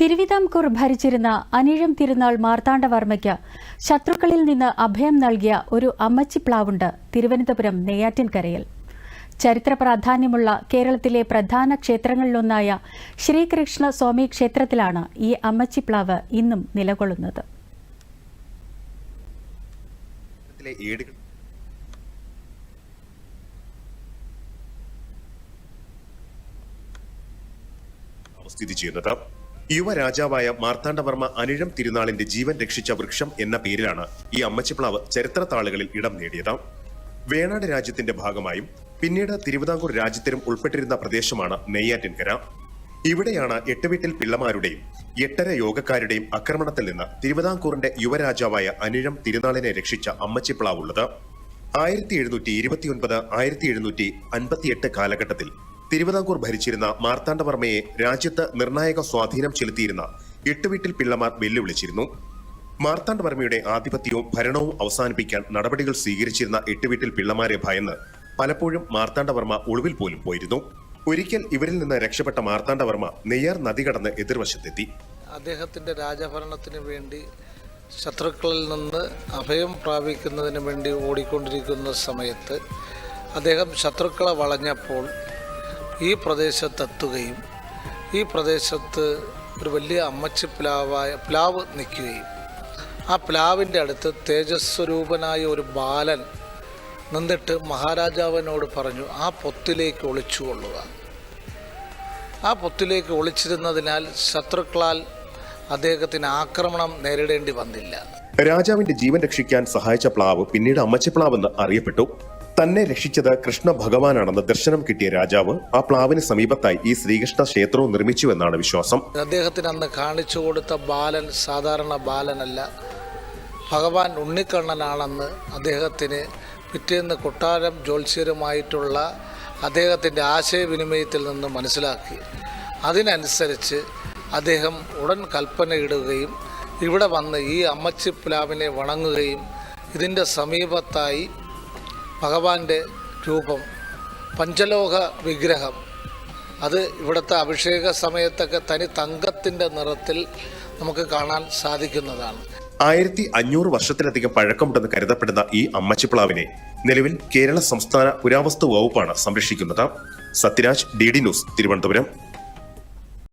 തിരുവിതാംകൂർ ഭരിച്ചിരുന്ന അനിഴം തിരുനാൾ മാർത്താണ്ഡവർമ്മയ്ക്ക് ശത്രുക്കളിൽ നിന്ന് അഭയം നൽകിയ ഒരു അമ്മച്ചിപ്ലാവുണ്ട് തിരുവനന്തപുരം നെയ്യാറ്റിൻകരയിൽ. ചരിത്ര പ്രാധാന്യമുള്ള കേരളത്തിലെ പ്രധാന ക്ഷേത്രങ്ങളിലൊന്നായ ശ്രീകൃഷ്ണ സ്വാമി ക്ഷേത്രത്തിലാണ് ഈ അമ്മച്ചിപ്ലാവ് ഇന്നും നിലകൊള്ളുന്നത്. സ്ഥിതി ചെയ്യുന്നത് യുവരാജാവായ മാർത്താണ്ഡവർമ്മ അനിഴം തിരുനാളിന്റെ ജീവൻ രക്ഷിച്ച വൃക്ഷം എന്ന പേരിലാണ് ഈ അമ്മച്ചിപ്ലാവ് ചരിത്ര താളുകളിൽ ഇടം നേടിയത്. വേണാട് രാജ്യത്തിന്റെ ഭാഗമായും പിന്നീട് തിരുവിതാംകൂർ രാജ്യത്തിനും ഉൾപ്പെട്ടിരുന്ന പ്രദേശമാണ് നെയ്യാറ്റിൻകര. ഇവിടെയാണ് എട്ടുവീട്ടിൽ പിള്ളമാരുടെയും എട്ടര യോഗക്കാരുടെയും ആക്രമണത്തിൽ നിന്ന് തിരുവിതാംകൂറിന്റെ യുവരാജാവായ അനിഴം തിരുനാളിനെ രക്ഷിച്ച അമ്മച്ചിപ്ലാവുള്ളത് ആയിരത്തി എഴുന്നൂറ്റി ഇരുപത്തിയൊൻപത് ആയിരത്തി എഴുന്നൂറ്റി അൻപത്തിയെട്ട് കാലഘട്ടത്തിൽ തിരുവിതാംകൂർ ഭരിച്ചിരുന്ന മാർത്താണ്ഡവർമ്മയെ രാജ്യത്ത് നിർണായക സ്വാധീനം ചെലുത്തിയിരുന്ന എട്ടുവീട്ടിൽ പിള്ളമാർ വെല്ലുവിളിച്ചിരുന്നു. മാർത്താണ്ഡവർമ്മയുടെ ആധിപത്യവും ഭരണവും അവസാനിപ്പിക്കാൻ നടപടികൾ സ്വീകരിച്ചിരുന്ന എട്ടുവീട്ടിൽ പിള്ളമാരെ ഭയന്ന് പലപ്പോഴും മാർത്താണ്ഡവർമ്മ ഒളിവിൽ പോലും പോയിരുന്നു. ഒരിക്കൽ ഇവരിൽ നിന്ന് രക്ഷപ്പെട്ട മാർത്താണ്ഡവർമ്മ നെയ്യാർ നദി കടന്ന് എതിർവശത്തെത്തി. അദ്ദേഹത്തിന്റെ രാജഭരണത്തിന് വേണ്ടി ശത്രുക്കളിൽ നിന്ന് അഭയം പ്രാപിക്കുന്നതിന് വേണ്ടി ഓടിക്കൊണ്ടിരിക്കുന്ന സമയത്ത് അദ്ദേഹം ശത്രുക്കളെ വളഞ്ഞപ്പോൾ ഈ പ്രദേശത്തെത്തുകയും ഈ പ്രദേശത്ത് ഒരു വലിയ അമ്മച്ചി പ്ലാവായ പ്ലാവ് നിൽക്കുകയും ആ പ്ലാവിന്റെ അടുത്ത് തേജസ്വരൂപനായ ഒരു ബാലൻ നിന്നിട്ട് മഹാരാജാവിനോട് പറഞ്ഞു ആ പൊത്തിലേക്ക് ഒളിച്ചു കൊള്ളുക. ആ പൊത്തിലേക്ക് ഒളിച്ചിരുന്നതിനാൽ ശത്രുക്കളാൽ അദ്ദേഹത്തിന് ആക്രമണം നേരിടേണ്ടി വന്നില്ല. രാജാവിന്റെ ജീവൻ രക്ഷിക്കാൻ സഹായിച്ച പ്ലാവ് പിന്നീട് അമ്മച്ചിപ്ലാവ് എന്ന് അറിയപ്പെട്ടു. തന്നെ രക്ഷിച്ചത് കൃഷ്ണ ഭഗവാനാണെന്ന് ദർശനം കിട്ടിയ രാജാവ് ആ പ്ലാവിന് സമീപത്തായി ഈ ശ്രീകൃഷ്ണ ക്ഷേത്രവും നിർമ്മിച്ചുവെന്നാണ് വിശ്വാസം. അദ്ദേഹത്തിന് അന്ന് കാണിച്ചു കൊടുത്ത ബാലൻ സാധാരണ ബാലനല്ല. ഭഗവാൻ ഉണ്ണിക്കണ്ണനാണെന്ന് അദ്ദേഹത്തിന് പിറ്റേന്ന് കൊട്ടാരം ജ്യോത്സ്യരുമായിട്ടുള്ള അദ്ദേഹത്തിന്റെ ആശയവിനിമയത്തിൽ നിന്ന് മനസ്സിലാക്കി. അതിനനുസരിച്ച് അദ്ദേഹം ഉടൻ കൽപ്പനയിടുകയും ഇവിടെ വന്ന് ഈ അമ്മച്ചി പ്ലാവിനെ വണങ്ങുകയും ഇതിന്റെ സമീപത്തായി ഭഗവാന്റെ രൂപം പഞ്ചലോക വിഗ്രഹം. അത് ഇവിടുത്തെ അഭിഷേക സമയത്തൊക്കെ തനി തങ്കത്തിന്റെ നിറത്തിൽ നമുക്ക് കാണാൻ സാധിക്കുന്നതാണ്. ആയിരത്തി അഞ്ഞൂറ് വർഷത്തിലധികം പഴക്കമുണ്ടെന്ന് കരുതപ്പെടുന്ന ഈ അമ്മച്ചിപ്ലാവിനെ നിലവിൽ കേരള സംസ്ഥാന പുരാവസ്തു വകുപ്പാണ് സംരക്ഷിക്കുന്നത്. Sathyaraj D D news Thiruvananthapuram.